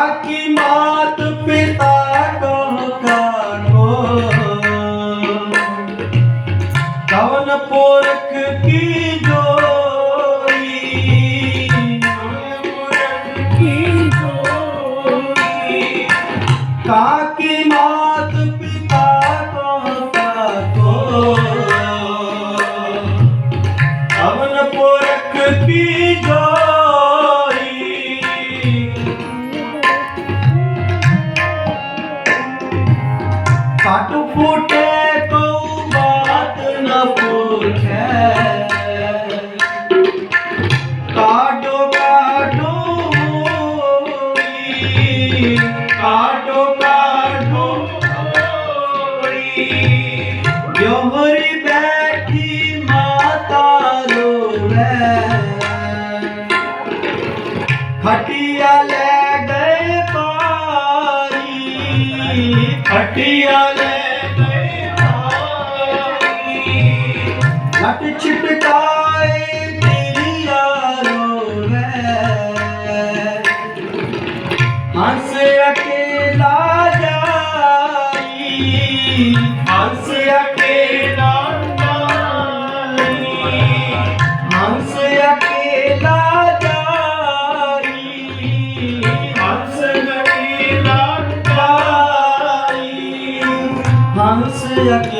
ਸਾਖੀ ਮਾਤ ਪਿਤਾ फूटे तो बात न पूछे काटो काटो काटो काटो मोरी। लट छिटकाए दिलिया रोवे हंस अकेला हंस अकेला हंस अकेला हंस अकेला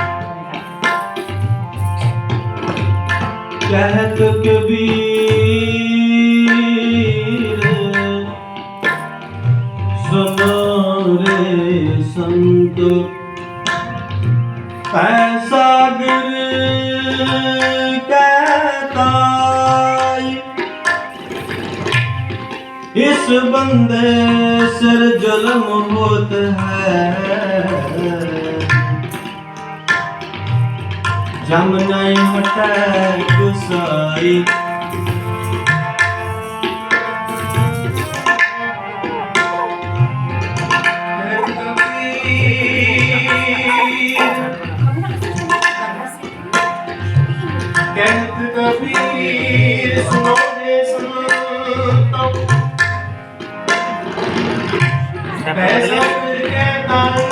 ਕਹਿਤ ਕਬੀਰ ਸਮਾਰੇ ਸੰਤ ਐਸਾ ਗੁਰ ਕਹਿਤਾਈ। ਇਸ ਬੰਦੇ ਸਿਰ ਜਲਮ ਹੋਤ जम नहीं हटे गुसाई कबीर सुनो रे सुनो पैसा कहता